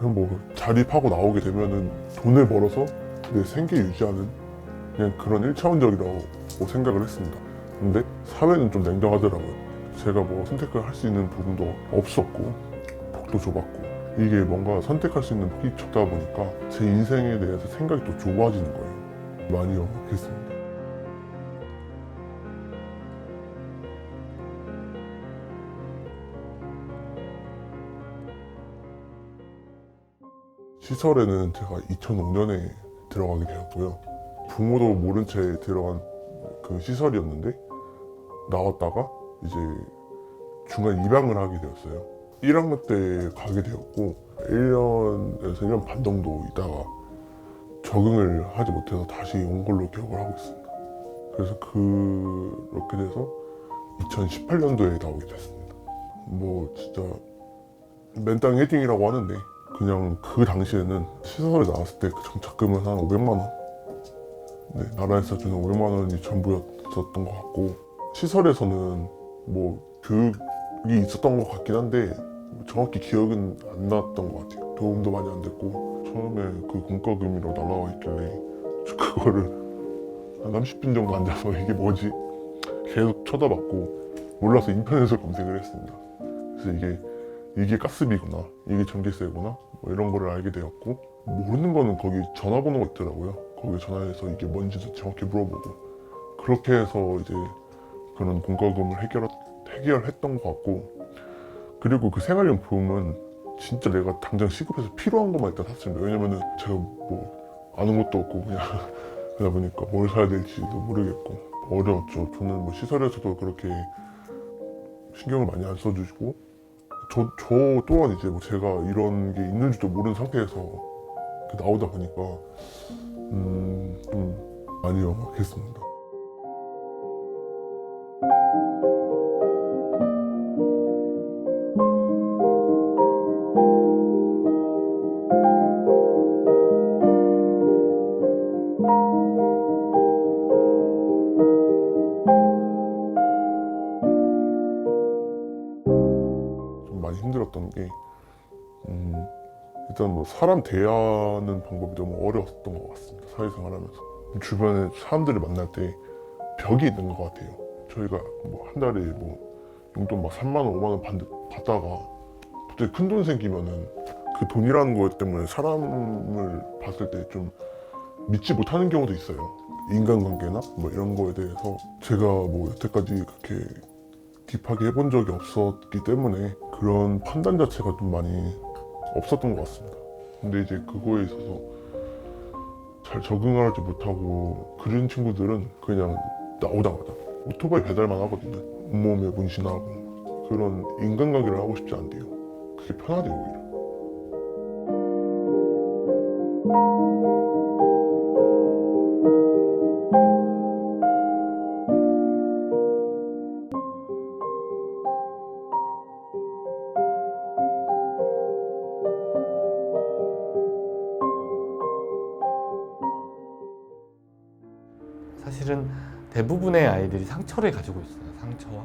그냥 뭐 자립하고 나오게 되면은 돈을 벌어서 내 생계 유지하는 그냥 그런 일차원적이라고 생각을 했습니다. 근데 사회는 좀 냉정하더라고요. 제가 뭐 선택을 할 수 있는 부분도 없었고 폭도 좁았고 이게 뭔가 선택할 수 있는 폭이 좁다 보니까 제 인생에 대해서 생각이 또 좁아지는 거예요. 많이 어렵겠습니다. 시설에는 제가 2005년에 들어가게 되었고요. 부모도 모른 채 들어간 그 시설이었는데 나왔다가 이제 중간 입양을 하게 되었어요. 1학년 때 가게 되었고 1년에서 1년 반 정도 있다가 적응을 하지 못해서 다시 온 걸로 기억을 하고 있습니다. 그래서 그렇게 돼서 2018년도에 나오게 됐습니다. 뭐 진짜 맨땅 헤딩이라고 하는데 그냥 그 당시에는 시설에 나왔을 때그 정착금은 한 500만 원? 네, 나라에서 주는 500만 원이 전부였었던 것 같고 시설에서는 뭐 교육이 있었던 것 같긴 한데 정확히 기억은 안 났던 것 같아요. 도움도 많이 안 됐고 처음에 그 공과금이라고 날라와 있길래 그거를 한 30분 정도 앉아서 이게 뭐지? 계속 쳐다봤고 몰라서 인터넷을 검색을 했습니다. 그래서 이게 이게 가스비구나 이게 전기세구나 뭐 이런 거를 알게 되었고 모르는 거는 거기 전화번호가 있더라고요. 거기 전화해서 이게 뭔지도 정확히 물어보고. 그렇게 해서 이제 그런 공과금을 해결, 해결했던 것 같고. 그리고 그 생활용품은 진짜 내가 당장 시급해서 필요한 것만 일단 샀습니다. 왜냐면은 제가 뭐 아는 것도 없고 그냥 그러다 보니까 뭘 사야 될지도 모르겠고. 어려웠죠. 저는 뭐 시설에서도 그렇게 신경을 많이 안 써주시고 저, 저 또한 이제 뭐 제가 이런 게 있는지도 모르는 상태에서 나오다 보니까 음, 좀 많이 엄악했습니다. 많이 힘들었던 게 음, 일단 뭐 사람 대하는 방법이 너무 어려웠던 것 같습니다. 사회생활 하면서 주변에 사람들을 만날 때 벽이 있는 것 같아요. 저희가 뭐 한 달에 뭐 용돈 막 3만 원, 5만 원 받, 받다가 갑자기 큰 돈 생기면은 그 돈이라는 것 때문에 사람을 봤을 때 좀 믿지 못하는 경우도 있어요. 인간관계나 뭐 이런 거에 대해서 제가 뭐 여태까지 그렇게 딥하게 해본 적이 없었기 때문에 그런 판단 자체가 좀 많이 없었던 것 같습니다. 근데 이제 그거에 있어서 잘 적응하지 못하고 그런 친구들은 그냥 나오자마자 오토바이 배달만 하거든요. 온몸에 문신하고 그런 인간관계를 하고 싶지 않대요. 그게 편하대요 오히려. 사실은 대부분의 아이들이 상처를 가지고 있어요. 상처와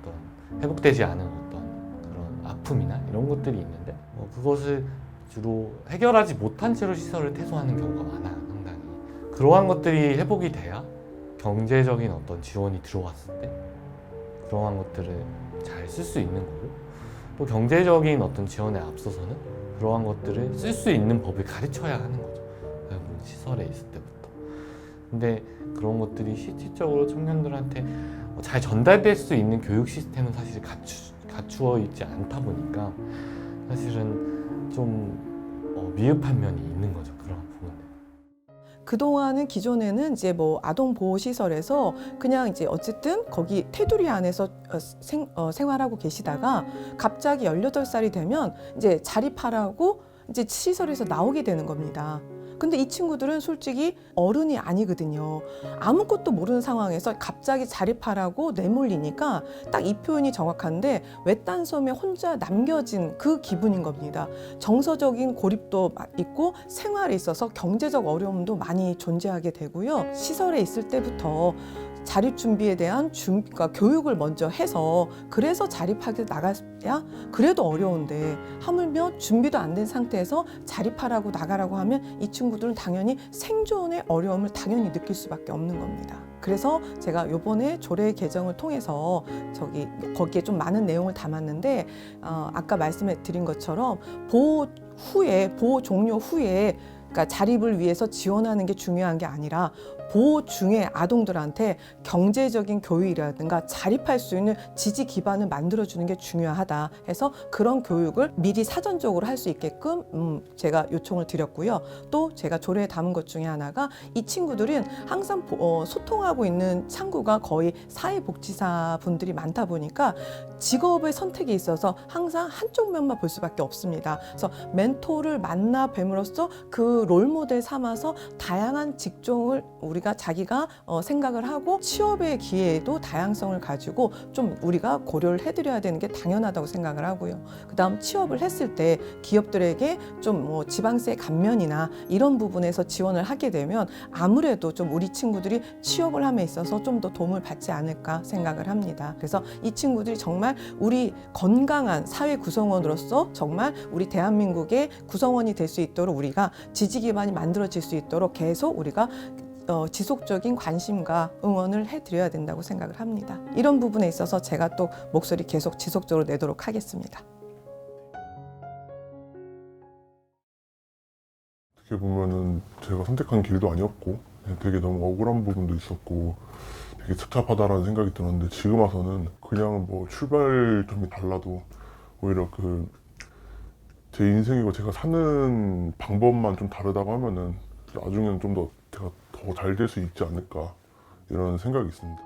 어떤 회복되지 않은 어떤 그런 아픔이나 이런 것들이 있는데 뭐 그것을 주로 해결하지 못한 채로 시설을 퇴소하는 경우가 많아요. 상당히 그러한 것들이 회복이 돼야 경제적인 어떤 지원이 들어왔을 때 그러한 것들을 잘 쓸 수 있는 거고 또 경제적인 어떤 지원에 앞서서는 그러한 것들을 쓸 수 있는 법을 가르쳐야 하는 거죠. 시설에 있을 때부터. 근데 그런 것들이 실질적으로 청년들한테 어, 잘 전달될 수 있는 교육 시스템은 사실 갖추, 갖추어 있지 않다 보니까 사실은 좀 어, 미흡한 면이 있는 거죠 그런 부분들. 그동안은 기존에는 이제 뭐 아동 보호 시설에서 그냥 이제 어쨌든 거기 테두리 안에서 어, 생, 어, 생활하고 계시다가 갑자기 18살이 되면 이제 자립하라고 이제 시설에서 나오게 되는 겁니다. 근데 이 친구들은 솔직히 어른이 아니거든요. 아무것도 모르는 상황에서 갑자기 자립하라고 내몰리니까 딱 이 표현이 정확한데 외딴 섬에 혼자 남겨진 그 기분인 겁니다. 정서적인 고립도 마- 있고 생활에 있어서 경제적 어려움도 많이 존재하게 되고요. 시설에 있을 때부터 자립 준비에 대한 준, 그러니까 교육을 먼저 해서 그래서 자립하게 나가야 그래도 어려운데 하물며 준비도 안 된 상태에서 자립하라고 나가라고 하면 이 친구들은 당연히 생존의 어려움을 당연히 느낄 수밖에 없는 겁니다. 그래서 제가 요번에 조례 개정을 통해서 저기 거기에 좀 많은 내용을 담았는데 어, 아까 말씀해 드린 것처럼 보호 후에 보호 종료 후에 그러니까 자립을 위해서 지원하는 게 중요한 게 아니라 보호 중에 아동들한테 경제적인 교육이라든가 자립할 수 있는 지지 기반을 만들어주는 게 중요하다 해서 그런 교육을 미리 사전적으로 할 수 있게끔 음, 제가 요청을 드렸고요. 또 제가 조례에 담은 것 중에 하나가 이 친구들은 항상 보- 어, 소통하고 있는 창구가 거의 사회복지사 분들이 많다 보니까 직업의 선택에 있어서 항상 한쪽 면만 볼 수밖에 없습니다. 그래서 멘토를 만나 뵈므로써 그 롤모델 삼아서 다양한 직종을 우리가 자기가 어, 생각을 하고 취업의 기회에도 다양성을 가지고 좀 우리가 고려를 해드려야 되는 게 당연하다고 생각을 하고요. 그다음 취업을 했을 때 기업들에게 좀 뭐 지방세 감면이나 이런 부분에서 지원을 하게 되면 아무래도 좀 우리 친구들이 취업을 함에 있어서 좀 더 도움을 받지 않을까 생각을 합니다. 그래서 이 친구들이 정말 우리 건강한 사회 구성원으로서 정말 우리 대한민국의 구성원이 될 수 있도록 우리가 지지 기반이 만들어질 수 있도록 계속 우리가 어, 지속적인 관심과 응원을 해드려야 된다고 생각을 합니다. 이런 부분에 있어서 제가 또 목소리 계속 지속적으로 내도록 하겠습니다. 어떻게 보면은 제가 선택한 길도 아니었고 되게 너무 억울한 부분도 있었고 되게 착잡하다라는 생각이 들었는데 지금 와서는 그냥 뭐 출발점이 달라도 오히려 그 제 인생이고 제가 사는 방법만 좀 다르다고 하면은 나중에는 좀 더 제가 더 잘 될 수 있지 않을까 이런 생각이 있습니다.